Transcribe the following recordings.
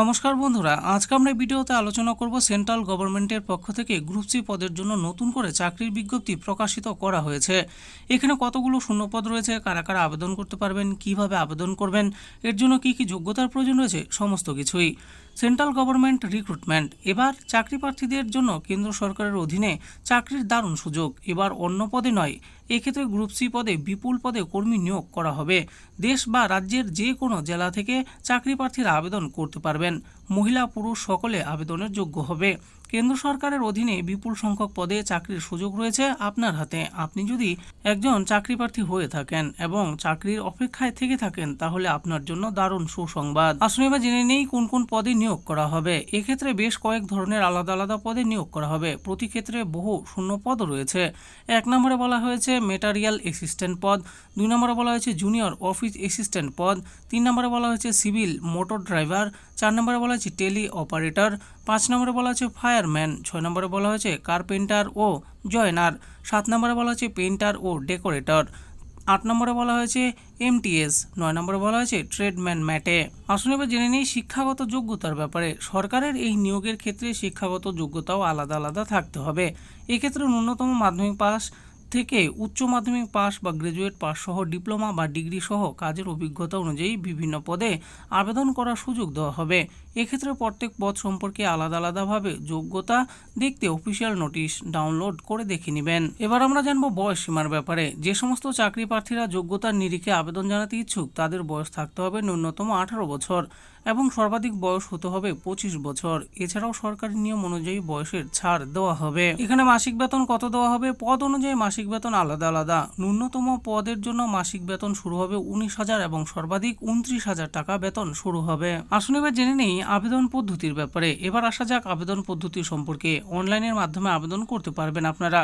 নমস্কার বন্ধুরা, আজকে আমরা ভিডিওতে আলোচনা করব সেন্ট্রাল গভর্নমেন্টের পক্ষ থেকে গ্রুপ সি পদের জন্য নতুন করে চাকরির বিজ্ঞপ্তি প্রকাশিত করা হয়েছে। এখানে কতগুলো শূন্যপদ রয়েছে, কারা কারা আবেদন করতে পারবেন, কীভাবে আবেদন করবেন, এর জন্য কি কি যোগ্যতার প্রয়োজন রয়েছে, সমস্ত কিছুই। সেন্ট্রাল গভর্নমেন্ট রিক্রুটমেন্ট, এবার চাকরি প্রার্থীদের জন্য কেন্দ্র সরকারের অধীনে চাকরির দারুণ সুযোগ, এবার অন্য পদে নয়, এক্ষেত্রে গ্রুপ সি পদে বিপুল পদে কর্মী নিয়োগ করা হবে। দেশ বা রাজ্যের যে কোনো জেলা থেকে চাকরি প্রার্থীরা আবেদন করতে পারবেন মহিলা পুরুষ সকলে আবেদনের যোগ্য হবে। কেন্দ্র সরকারের অধীনে বিপুল সংখ্যক পদে চাকরির সুযোগ রয়েছে আপনার হাতে। আপনি যদি একজন চাকরি প্রার্থী হয়ে থাকেন এবং চাকরির অপেক্ষায় থেকে থাকেন, তাহলে আপনার জন্য দারুণ সুসংবাদ। আসলে এবার জেনে নেই কোন কোন পদে নিয়োগ করা হবে। এক্ষেত্রে বেশ কয়েক ধরনের আলাদা আলাদা পদে নিয়োগ করা হবে। প্রতি ক্ষেত্রে বহু শূন্য পদ রয়েছে। এক নম্বরে বলা হয়েছে মেটারিয়াল অ্যাসিস্ট্যান্ট পদ, দুই নম্বরে বলা হয়েছে জুনিয়র অফিস অ্যাসিস্ট্যান্ট পদ, তিন নম্বরে বলা হয়েছে সিভিল মোটর ড্রাইভার চার নম্বরে বলা হয়েছে টেলি অপারেটর, পাঁচ নম্বরে বলা হয়েছে ফায়ারম্যান, ছয় নম্বরে বলা হয়েছে কার্পেন্টার ও জয়নার, সাত নম্বরে বলা হয়েছে পেন্টার ও ডেকোরেটর, আট নম্বরে বলা হয়েছে এমটিএস, নয় নম্বরে বলা হয়েছে ট্রেডম্যান ম্যাটে। আসুন এবার জেনে নিই শিক্ষাগত যোগ্যতার ব্যাপারে। সরকারের এই নিয়োগের ক্ষেত্রে শিক্ষাগত যোগ্যতাও আলাদা আলাদা থাকতে হবে। এক্ষেত্রে ন্যূনতম মাধ্যমিক পাস থেকে উচ্চ মাধ্যমিক পাস বা গ্রাজুয়েট পাস সহ ডিপ্লোমা বা ডিগ্রি সহ কাজের অভিজ্ঞতা অনুযায়ী বিভিন্ন পদে আবেদন করার সুযোগ দেওয়া হবে। এক্ষেত্রে প্রত্যেক পদ সম্পর্কে আলাদা আলাদাভাবে যোগ্যতা দেখতে অফিসিয়াল নোটিশ ডাউনলোড করে দেখে নেবেন। এবার আমরা জানব বয়স সীমার ব্যাপারে। যে সমস্ত চাকরি প্রার্থীরা যোগ্যতার নিরিখে আবেদন জানাতে ইচ্ছুক, তাদের বয়স থাকতে হবে ন্যূনতম আঠারো বছর এবং সর্বাধিক বয়স হতে হবে পঁচিশ বছর। এছাড়াও সরকারি নিয়ম অনুযায়ী বয়সের ছাড় দেওয়া হবে। এখানে মাসিক বেতন কত দেওয়া হবে? পদ অনুযায়ী মাসিক বেতন আলাদা আলাদা। ন্যূনতম পদের জন্য মাসিক বেতন শুরু হবে উনিশ হাজার এবং সর্বাধিক উনত্রিশ হাজার টাকা বেতন শুরু হবে। আসুন এবার জেনে নেই আবেদন পদ্ধতির ব্যাপারে। এবার আসা যাক আবেদন পদ্ধতি সম্পর্কে। অনলাইনের মাধ্যমে আবেদন করতে পারবেন আপনারা।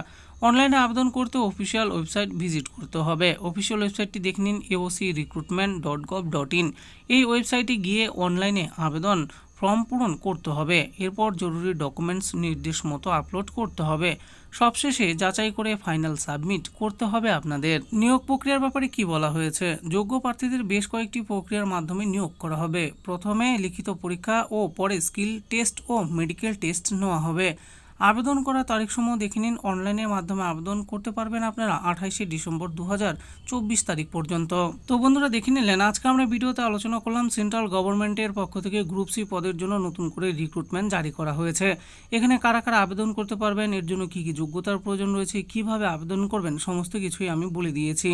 অনলাইনে আবেদন করতে অফিসিয়াল ওয়েবসাইট ভিজিট করতে হবে। অফিসিয়াল ওয়েবসাইটটি দেখে নিন AOC recruitment dot gov dot in. এই ওয়েবসাইটে গিয়ে অনলাইনে আবেদন ফর্ম পূরণ করতে হবে। এরপর জরুরি ডকুমেন্টস নির্দেশ মতো আপলোড করতে হবে। সবশেষে যাচাই করে ফাইনাল সাবমিট করতে হবে আপনাদের। নিয়োগ প্রক্রিয়ার ব্যাপারে কি বলা হয়েছে? যোগ্য প্রার্থীদের বেশ কয়েকটি প্রক্রিয়ার মাধ্যমে নিয়োগ করা হবে। প্রথমে লিখিত পরীক্ষা ও পরে স্কিল টেস্ট ও মেডিকেল টেস্ট নেওয়া হবে। আবেদন করার তারিখ সমূহ দেখে নিন। অনলাইনের মাধ্যমে আবেদন করতে পারবেন আপনারা আঠাইশে ডিসেম্বর দু তারিখ পর্যন্ত। তো বন্ধুরা, দেখে নিলেন, আজকে আমরা ভিডিওতে আলোচনা করলাম সেন্ট্রাল গভর্নমেন্টের পক্ষ থেকে গ্রুপ সি পদের জন্য নতুন করে রিক্রুটমেন্ট জারি করা হয়েছে। এখানে কারা কারা আবেদন করতে পারবেন, এর জন্য কি কি যোগ্যতার প্রয়োজন রয়েছে, কীভাবে আবেদন করবেন, সমস্ত কিছুই আমি বলে দিয়েছি।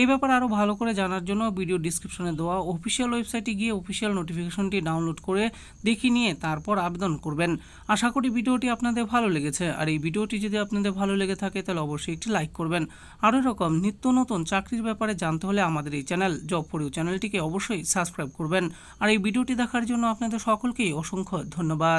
এই ব্যাপারে আরও ভালো করে জানার জন্য ভিডিও ডিসক্রিপশনে দেওয়া অফিসিয়াল ওয়েবসাইটে গিয়ে অফিসিয়াল নোটিফিকেশনটি ডাউনলোড করে দেখে নিয়ে তারপর আবেদন করবেন। আশা করি ভিডিওটি আপনাদের ভালো লেগেছে। আর এই ভিডিওটি যদি আপনাদের ভালো লেগে থাকে, তাহলে অবশ্যই একটি লাইক করবেন। আরও এরকম নিত্য নতুন চাকরির ব্যাপারে জানতে হলে আমাদের এই চ্যানেল জব ফর ইউ চ্যানেলটিকে অবশ্যই সাবস্ক্রাইব করবেন। আর এই ভিডিওটি দেখার জন্য আপনাদের সকলকেই অসংখ্য ধন্যবাদ।